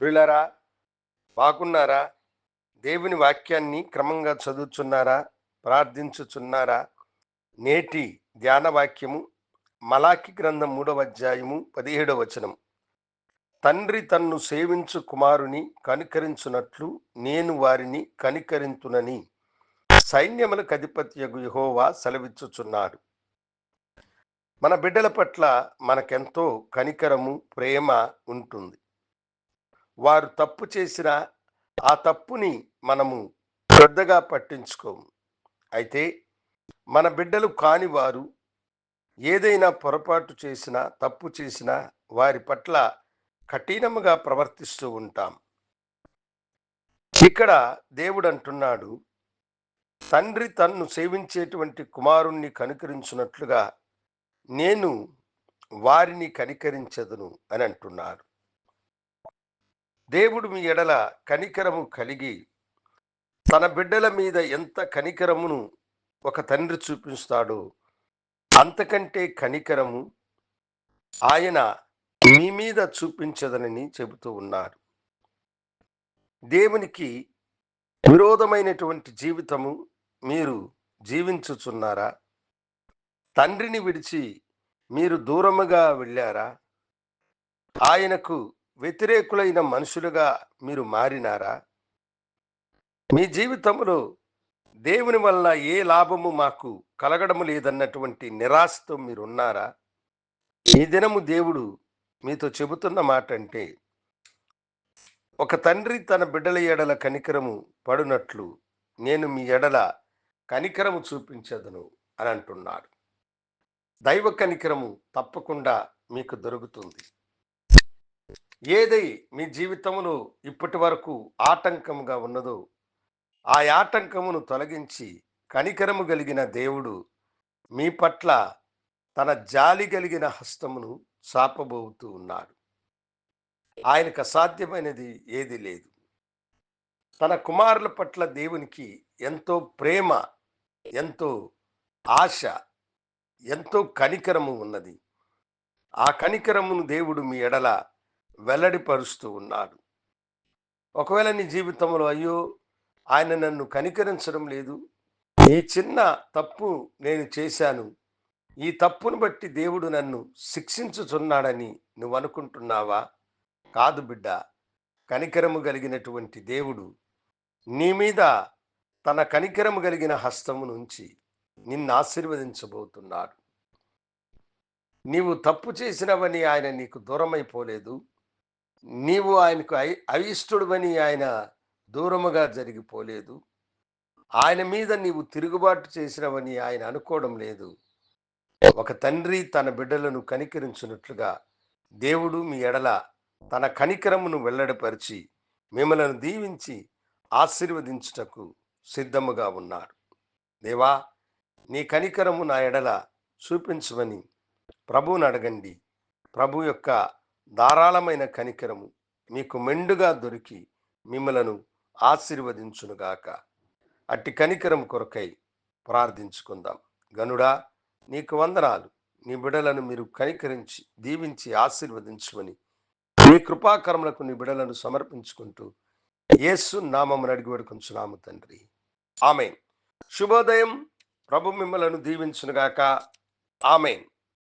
ప్రియులరా బాగున్నారా? దేవుని వాక్యాన్ని క్రమంగా చదువుచున్నారా? ప్రార్థించుచున్నారా? నేటి ధ్యాన వాక్యము మలాకి గ్రంథం మూడవ అధ్యాయము పదిహేడవ వచనం. తండ్రి తన్ను సేవించు కుమారుని కనికరించున్నట్లు నేను వారిని కనికరింతునని సైన్యములకు అధిపత్యగు యెహోవా సెలవిచ్చుచున్నాడు. మన బిడ్డల పట్ల మనకెంతో కనికరము ప్రేమ ఉంటుంది. వారు తప్పు చేసిన ఆ తప్పుని మనము శ్రద్ధగా పట్టించుకోము. అయితే మన బిడ్డలు కాని వారు ఏదైనా పొరపాటు చేసినా తప్పు చేసినా వారి పట్ల కఠినముగా ప్రవర్తిస్తూ ఉంటాం. ఇక్కడ దేవుడు అంటున్నాడు తండ్రి తన్ను సేవించేటువంటి కుమారుణ్ణి కనుకరించున్నట్లుగా నేను వారిని కనికరించదును అని అంటున్నారు దేవుడు మీ ఎడల కనికరము కలిగి తన బిడ్డల మీద ఎంత కనికరమును ఒక తండ్రి చూపిస్తాడో అంతకంటే కనికరము ఆయన మీ మీద చూపించదనని చెబుతూ ఉన్నారు. దేవునికి విరోధమైనటువంటి జీవితము మీరు జీవించుచున్నారా? తండ్రిని విడిచి మీరు దూరముగా వెళ్ళారా? ఆయనకు వ్యతిరేకులైన మనుషులుగా మీరు మారినారా? మీ జీవితంలో దేవుని వల్ల ఏ లాభము మాకు కలగడము లేదన్నటువంటి నిరాశతో మీరు ఉన్నారా ఈ దినము దేవుడు మీతో చెబుతున్న మాట అంటే ఒక తండ్రి తన బిడ్డల ఎడల కనికరము పడునట్లు నేను మీ ఎడల కనికరము చూపించదును అని అంటున్నాడు. దైవ కనికరము తప్పకుండా మీకు దొరుకుతుంది. ఏదై మీ జీవితంలో ఇప్పటి వరకు ఆటంకముగా ఉన్నదో ఆ ఆటంకమును తొలగించి కనికరము కలిగిన దేవుడు మీ పట్ల తన జాలి కలిగిన హస్తమును చాపబోతూ ఉన్నాడు. ఆయనకు అసాధ్యమైనది ఏది లేదు. తన కుమారుల పట్ల దేవునికి ఎంతో ప్రేమ ఎంతో ఆశ ఎంతో కనికరము ఉన్నది. ఆ కనికరమును దేవుడు మీ ఎడల వెల్లడిపరుస్తూ ఉన్నాడు. ఒకవేళ నీ జీవితంలో అయ్యో ఆయన నన్ను కనికరించడం లేదు. ఈ చిన్న తప్పు నేను చేశాను. ఈ తప్పును బట్టి దేవుడు నన్ను శిక్షించుచున్నాడని నువ్వు అనుకుంటున్నావా? కాదు బిడ్డ. కనికరము కలిగినటువంటి దేవుడు నీ మీద తన కనికరము కలిగిన హస్తము నుంచి నిన్ను ఆశీర్వదించబోతున్నాడు. నీవు తప్పు చేసినవని ఆయన నీకు దూరమైపోలేదు. నీవు ఆయనకు అయి- అయిష్టుడువని ఆయన దూరముగా జరిగిపోలేదు. ఆయన మీద నీవు తిరుగుబాటు చేసినవని ఆయన అనుకోవడం లేదు. ఒక తండ్రి తన బిడ్డలను కనికరించినట్లుగా దేవుడు మీ ఎడల తన కనికరమును వెల్లడిపరిచి మిమ్మలను దీవించి ఆశీర్వదించుటకు సిద్ధముగా ఉన్నారు. దేవా నీ కనికరము నా ఎడల చూపించమని ప్రభువును అడగండి ప్రభు యొక్క ధారాళమైన కనికరము మీకు మెండుగా దొరికి మిమ్మలను ఆశీర్వదించునుగాక. అట్టి కనికరం కొరకై ప్రార్థించుకుందాం. గనుడా నీకు వందనాలు. నీ బిడలను మీరు కనికరించి దీవించి ఆశీర్వదించమని మీ కృపాకరములకు నీ బిడలను సమర్పించుకుంటూ యేసు నామమును అడిగి వేడుకొంచున్నాము తండ్రి. ఆమెన్. శుభోదయం. ప్రభు మిమ్మలను దీవించునుగాక. ఆమెన్.